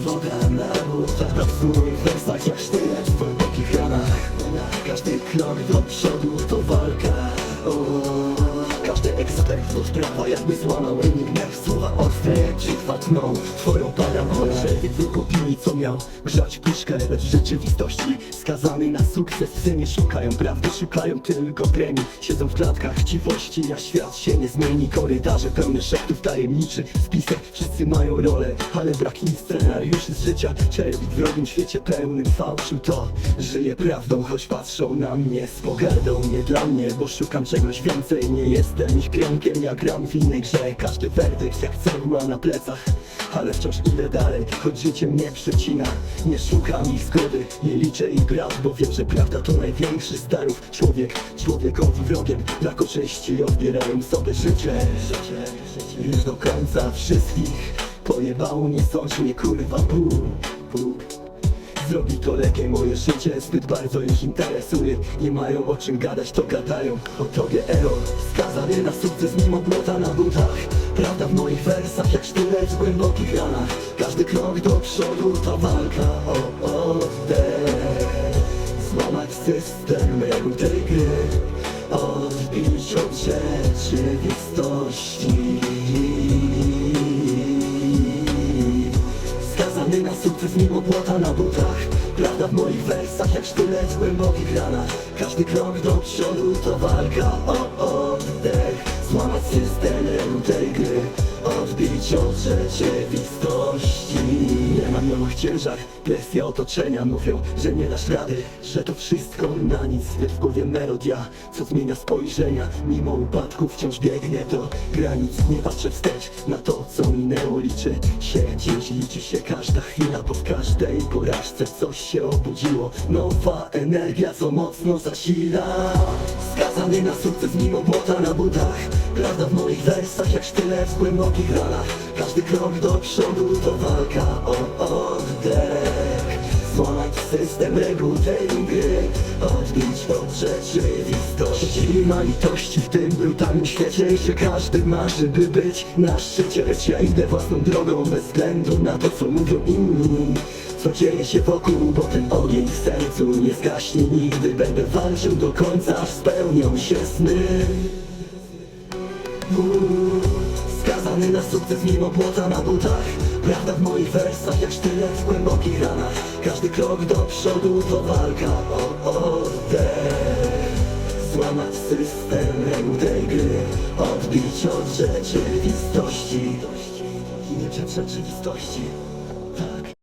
Woda na butach, na wzór w wersach jak sztylet w głębokich ranach Każdy krok do przodu to walka o, Każdy ekspert od prawa jakby złamał enigmę Słowa ostre czy tną twoją miał grzać puszkę Lecz w rzeczywistości. Skazany na sukces Psy nie szukają prawdy, szukają tylko premii. Siedzą w klatkach chciwości, a świat się nie zmieni. Korytarze pełne szeptów tajemniczych Spisek. Wszyscy mają rolę, ale brak im scenariuszy z życia. Czerwi w wrogim świecie pełnym fałszu To żyję prawdą, choć patrzą na mnie z pogardą. Nie dla mnie, bo szukam czegoś więcej. Nie jestem ich pionkiem, ja gram w innej grze. Każdy werdykt jak cegła na plecach ale wciąż idę dalej, choć życie mnie przecina. Nie szukam ich zgody, nie liczę ich brat Bo wiem, że prawda to największy z darów. Człowiek, człowiekowi wrogiem Dla korzyści odbierają sobie życie. Już do końca wszystkich Pojebało, nie sądź mnie kurwa pu, pu. Zrobi to lepiej moje życie Zbyt bardzo ich interesuje. Nie mają o czym gadać, to gadają o tobie ero Skazany na sukces mimo błota na butach. Prawda w moich wersach jak sztylet w głębokich ranach. Każdy krok do przodu to walka o oddech Złamać system reguł tej gry Odbić od rzeczywistości Na sukces mimo błota na butach. Prawda w moich wersach jak sztylet w głębokich ranach Każdy krok do przodu to walka o oddech. Złamać system tej gry Odbić od rzeczywistości Nie mam nowych ciężar, presja otoczenia Mówią, że nie dasz rady, że to wszystko na nic. Lecz w głowie melodia, co zmienia spojrzenia Mimo upadków wciąż biegnie do granic. Nie patrzę wstecz na to, co minęło. Liczy się dziś, liczy się każda chwila Bo w każdej porażce coś się obudziło. Nowa energia, co mocno zasila. Skazany na sukces mimo błota na butach Prawda w moich wersach jak sztylet w głębokich ranach Każdy krok do przodu to walka o oddech. Złamać system reguł tej gry Odbić od rzeczywistości Nie ma litości w tym brutalnym świecie Że każdy marzy by być na szczycie. Lecz ja idę własną drogą bez względu na to co mówią inni. Co dzieje się wokół, bo ten ogień w sercu nie zgaśnie nigdy. Będę walczył do końca, aż spełnią się sny Sukces mimo błota na butach. Prawda w moich wersach jak sztylet w głębokich ranach. Każdy krok do przodu to walka o oddech Złamać system tej gry. Odbić od rzeczywistości. Nie przed rzeczywistości